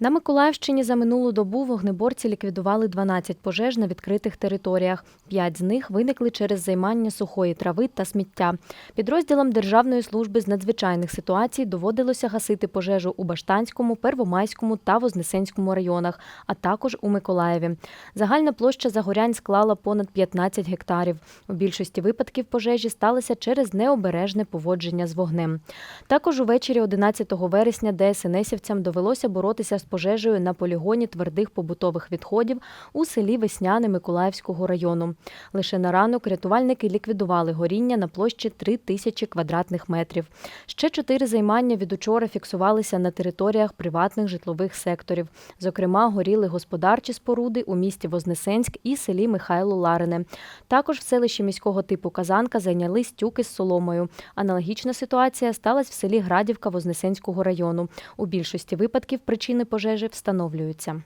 На Миколаївщині за минулу добу вогнеборці ліквідували 12 пожеж на відкритих територіях. П'ять з них виникли через займання сухої трави та сміття. Підрозділам Державної служби з надзвичайних ситуацій доводилося гасити пожежу у Баштанському, Первомайському та Вознесенському районах, а також у Миколаєві. Загальна площа загорянь склала понад 15 гектарів. У більшості випадків пожежі сталися через необережне поводження з вогнем. Також увечері 11 вересня ДСНСівцям довелося боротися з пожежею на полігоні твердих побутових відходів у селі Весняне Миколаївського району. Лише на ранок рятувальники ліквідували горіння на площі 3 тисячі квадратних метрів. Ще чотири займання від учора фіксувалися на територіях приватних житлових секторів. Зокрема, горіли господарчі споруди у місті Вознесенськ і селі Михайло Ларине. Також в селищі міського типу Казанка зайняли стюки з соломою. Аналогічна ситуація сталася в селі Градівка Вознесенського району. У більшості випадків причини пожежі встановлюються.